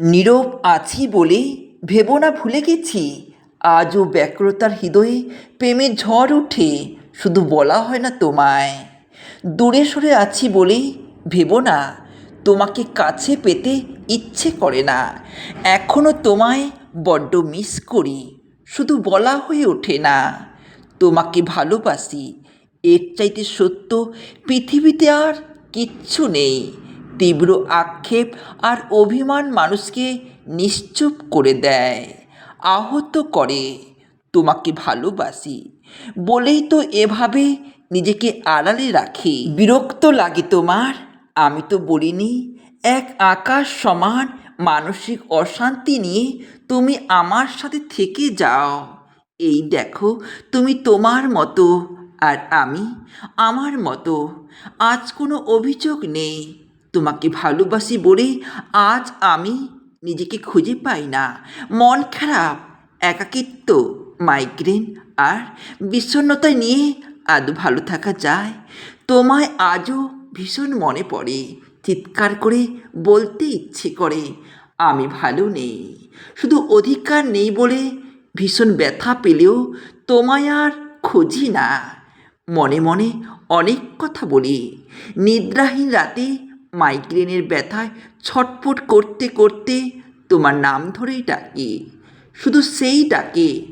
নীরব আছি বলে ভেবো না ভুলে গেছি। আজও ব্যাকুলতার হৃদয়ে প্রেমের ঝড় ওঠে, শুধু বলা হয় না তোমায়। দূরে সরে আছি বলে ভেবো না, তোমাকে কাছে পেতে ইচ্ছে করে না। এখনও তোমায় বড্ড মিস করি, শুধু বলা হয়ে ওঠে না। তোমাকে ভালোবাসি, এর চাইতে সত্য পৃথিবীতে আর কিচ্ছু নেই। তীব্র আক্ষেপ আর অভিমান মানুষকে নিশ্চুপ করে দেয়। আহত করে, তোমাকে ভালোবাসি। বলেই তো এভাবে নিজেকে আড়ালে রাখি। বিরক্ত লাগে তোমার? আমি তো বলিনি, এক আকাশ সমান মানসিক অশান্তি নিয়ে তুমি আমার সাথে থেকে যাও। এই দেখো, তুমি তোমার মতো আর আমি আমার মতো। আজ কোনো অভিযোগ নেই। তোমাকে ভালোবাসি বলে আজ আমি নিজেকে খুঁজে পাই না। মন খারাপ, একাকিত্ব মাইগ্রেন আর বিষণ্ণতা নিয়ে আদৌ ভালো থাকা যায়। তোমায় আজও ভীষণ মনে পড়ে, চিৎকার করে বলতে ইচ্ছে করে, আমি ভালো নেই। শুধু অধিকার নেই বলে ভীষণ ব্যথা পেলেও তোমায় আর খুঁজি না। মনে মনে অনেক কথা বলি। নিদ্রাহীন রাতে মাইগ্রেনের ব্যথায় ছটফট করতে করতে তোমার নাম ধরেই ডাকি। শুধু সেই ডাকে,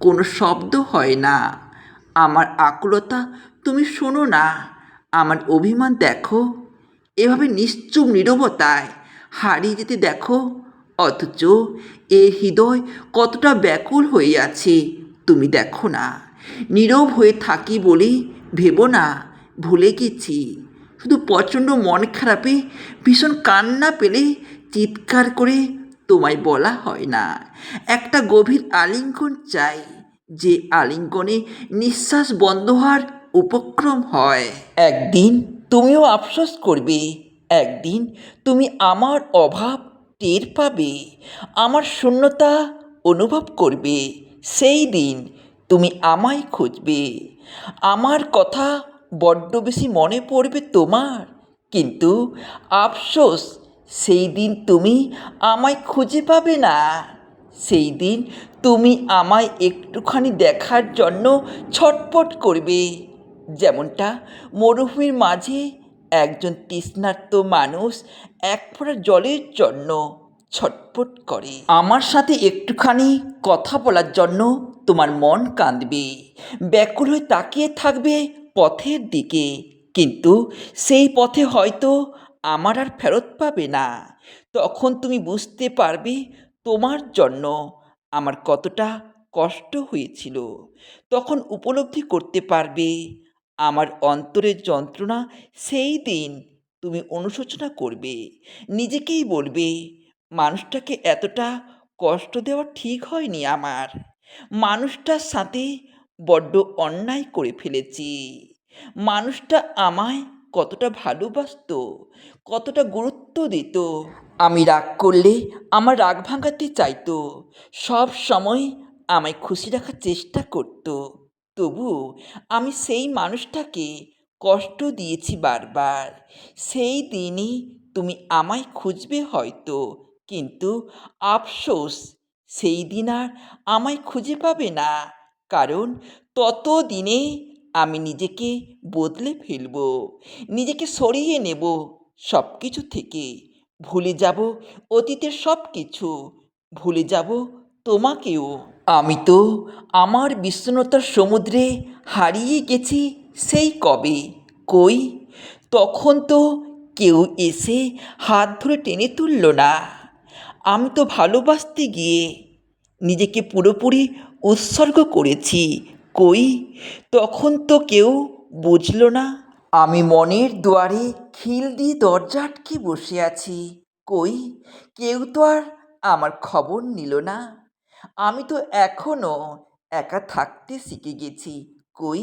কোনো শব্দ হয় না। আমার আকুলতা, তুমি শোনো না। আমার অভিমান দেখো। এভাবে নিশ্চুপ নীরবতায় হারিয়ে যেতে দেখো। অথচ এর হৃদয় কতটা ব্যাকুল হয়ে আছে, তুমি দেখো না। নীরব হয়ে থাকি বলে ভেবো না, ভুলে গেছি। শুধু প্রচণ্ড মন খারাপে, ভীষণ কান্না পেলে চিৎকার করে তোমায় বলা হয় না। একটা গভীর আলিঙ্গন চাই, যে আলিঙ্গনে নিঃশ্বাস বন্ধ হওয়ার উপক্রম হয়। একদিন তুমিও আফসোস করবে, একদিন তুমি আমার অভাব টের পাবে, আমার শূন্যতা অনুভব করবে, সেই দিন তুমি আমায় খুঁজবে। আমার কথা বড্ড বেশি মনে পড়বে তোমার। কিন্তু আফসোস, সেই দিন তুমি আমায় খুঁজে পাবে না। সেই দিন তুমি আমায় একটুখানি দেখার জন্য ছটপট করবে। যেমনটা মরুভূমির মাঝে একজন তৃষ্ণার্ত মানুষ এক ফোঁটা জলের জন্য ছটপট করে। আমার সাথে একটুখানি কথা বলার জন্য তোমার মন কাঁদবে। ব্যাকুল হয়ে তাকিয়ে থাকবে পথের দিকে। কিন্তু সেই পথে হয়তো আমার আর ফেরত পাবে না। তখন তুমি বুঝতে পারবে তোমার জন্য আমার কতটা কষ্ট হয়েছিল। তখন উপলব্ধি করতে পারবে আমার অন্তরের যন্ত্রণা সেই দিন তুমি অনুশোচনা করবে। নিজেকেই বলবে মানুষটাকে এতটা কষ্ট দেওয়া ঠিক হয়নি আমার। মানুষটার সাথে বড্ড অন্যায় করে ফেলেছি। মানুষটা আমায় কতটা ভালোবাসতো, কতটা গুরুত্ব দিত। আমি রাগ করলে আমার রাগ ভাঙাতে চাইতো। সব সময় আমায় খুশি রাখার চেষ্টা করতো। তবু আমি সেই মানুষটাকে কষ্ট দিয়েছি বারবার। সেই দিনই তুমি আমায় খুঁজবে হয়তো। কিন্তু আফসোস, সেই দিন আর আমায় খুঁজে পাবে না। কারণ তত দিনে আমি নিজেকে বদলে ফেলব, নিজেকে সরিয়ে নেব সব কিছু থেকে। ভুলে যাব অতীতের সব কিছু ভুলে যাব তোমাকেও। আমি তো আমার বিষণ্ণতার সমুদ্রে হারিয়ে গেছি সেই কবে, কই? তখন তো কেউ এসে হাত ধরে টেনে তুলল না। আমি তো ভালোবাসতে গিয়ে নিজেকে পুরোপুরি উৎসর্গ করেছি। কই? তখন তো কেউ বুঝলো না, আমি মনের দুয়ারে খিল দিয়ে দরজা আটকে বসে আছি। কই? কেউ তো আর আমার খবর নিল না। আমি তো এখনও একা থাকতে শিখে গেছি। কই?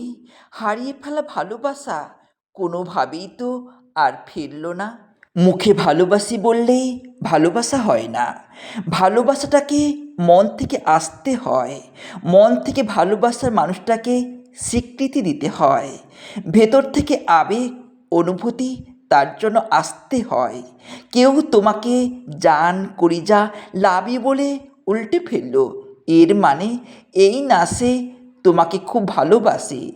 হারিয়ে ফেলা ভালোবাসা কোনোভাবেই তো আর ফিরল না। মুখে ভালোবাসি বললেই ভালোবাসা হয় না। ভালোবাসাটাকে মন থেকে আসতে হয়। মন থেকে ভালোবাসার মানুষটাকে স্বীকৃতি দিতে হয়। ভেতর থেকে আবেগ, অনুভূতি তার জন্য আসতে হয়। কেউ তোমাকে জান, করিজা লাভি বলে উল্টে ফেলল। এর মানে এই না সে তোমাকে খুব ভালোবাসে।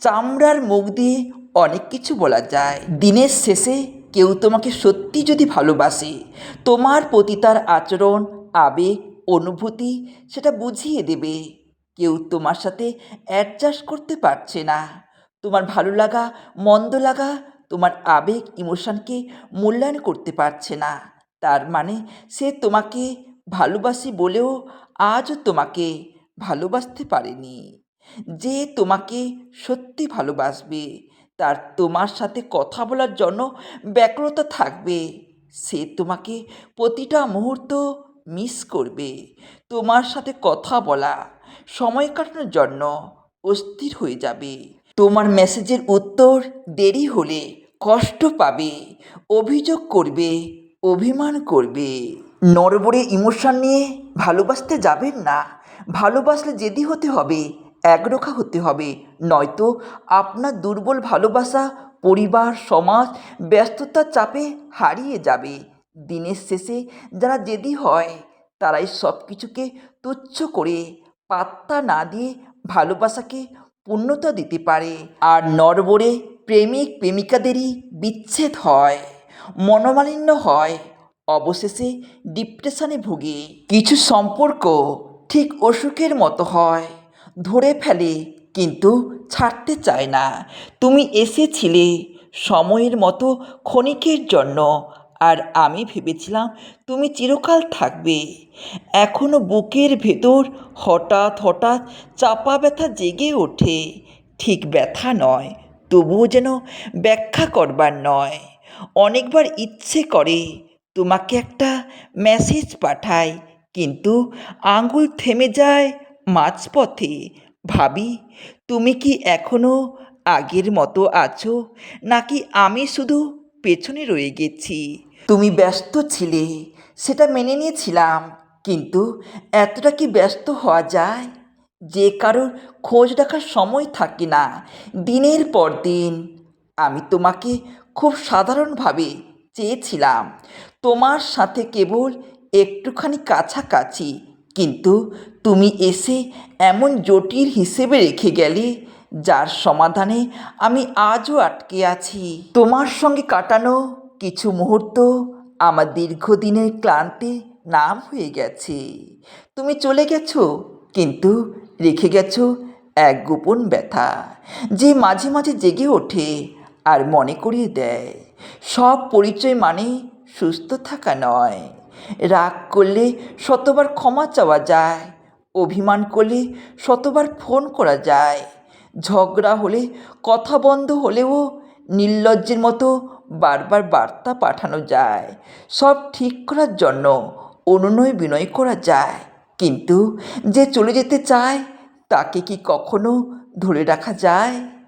চামড়ার মুখ দিয়ে অনেক কিছু বলা যায়। দিনের শেষে কেউ তোমাকে সত্যি যদি ভালোবাসে, তোমার প্রতি তার আচরণ, আবেগ, অনুভূতি সেটা বুঝিয়ে দেবে। কেউ তোমার সাথে অ্যাডজাস্ট করতে পারছে না। তোমার ভালো লাগা, মন্দ লাগা, তোমার আবেগ ইমোশনকে মূল্যায়ন করতে পারছে না। তার মানে সে তোমাকে ভালোবাসি বলেও আজও তোমাকে ভালোবাসতে পারেনি। যে তোমাকে সত্যি ভালোবাসবে তার তোমার সাথে কথা বলার জন্য ব্যাকুলতা থাকবে। সে তোমাকে প্রতিটা মুহূর্ত মিস করবে। তোমার সাথে কথা বলা, সময় কাটানোর জন্য অস্থির হয়ে যাবে। তোমার মেসেজের উত্তর দেরি হলে কষ্ট পাবে, অভিযোগ করবে, অভিমান করবে। নরবরে ইমোশন নিয়ে ভালোবাসতে যাবেন না। ভালোবাসলে জেদি হতে হবে একরোখা হতে হবে। নয়তো আপনার দুর্বল ভালোবাসা, পরিবার, সমাজ ব্যস্ততার চাপে হারিয়ে যাবে। দিনের শেষে যারা জেদি হয়, তারাই সব কিছুকে তুচ্ছ করে পাত্তা না দিয়ে ভালোবাসাকে পূর্ণতা দিতে পারে। আর নরবরে প্রেমিক প্রেমিকাদেরই বিচ্ছেদ হয়, মনোমালিন্য হয়, অবশেষে ডিপ্রেশনে ভুগে। কিছু সম্পর্ক ঠিক অসুখের মতো হয়। ধরে ফেলে, কিন্তু ছাড়তে চায় না। তুমি এসেছিলে সময়ের মতো ক্ষণিকের জন্য, আর আমি ভেবেছিলাম তুমি চিরকাল থাকবে। এখনও বুকের ভেতর হঠাৎ হঠাৎ চাপা ব্যথা জেগে ওঠে। ঠিক ব্যথা নয়, তবুও যেন ব্যাখ্যা করবার নয়। অনেকবার ইচ্ছে করে তোমাকে একটা মেসেজ পাঠাই, কিন্তু আঙ্গুল থেমে যায় মাঝপথে, ভাবি, তুমি কি এখনও আগের মতো আছো? নাকি আমি শুধু পেছনে রয়ে গেছি? তুমি ব্যস্ত ছিলে, সেটা মেনে নিয়েছিলাম, কিন্তু এতটা কি ব্যস্ত হওয়া যায়? যে কারোর খোঁজ রাখার সময় থাকে না, দিনের পর দিন। আমি তোমাকে খুব সাধারণভাবে চেয়েছিলাম, তোমার সাথে কেবল একটুখানি কাছাকাছি, কিন্তু তুমি এসে এমন জটিল হিসেবে রেখে গেলে, যার সমাধানে আমি আজও আটকে আছি। তোমার সঙ্গে কাটানো কিছু মুহূর্ত আমার দীর্ঘদিনের ক্লান্তি নাম হয়ে গেছে। তুমি চলে গেছো, কিন্তু রেখে গেছো এক গোপন ব্যথা, যে মাঝে মাঝে জেগে ওঠে আর মনে করিয়ে দেয়। সব পরিচয় মানে সুস্থ থাকা নয়। রাগ করলে শতবার ক্ষমা চাওয়া যায়। অভিমান করলে শতবার ফোন করা যায়। ঝগড়া হলে কথা বন্ধ হলেও নির্লজ্জের মতো বারবার বার্তা পাঠানো যায়। সব ঠিক করার জন্য অনুনয় বিনয় করা যায়। কিন্তু যে চলে যেতে চায়, তাকে কি কখনো ধরে রাখা যায়?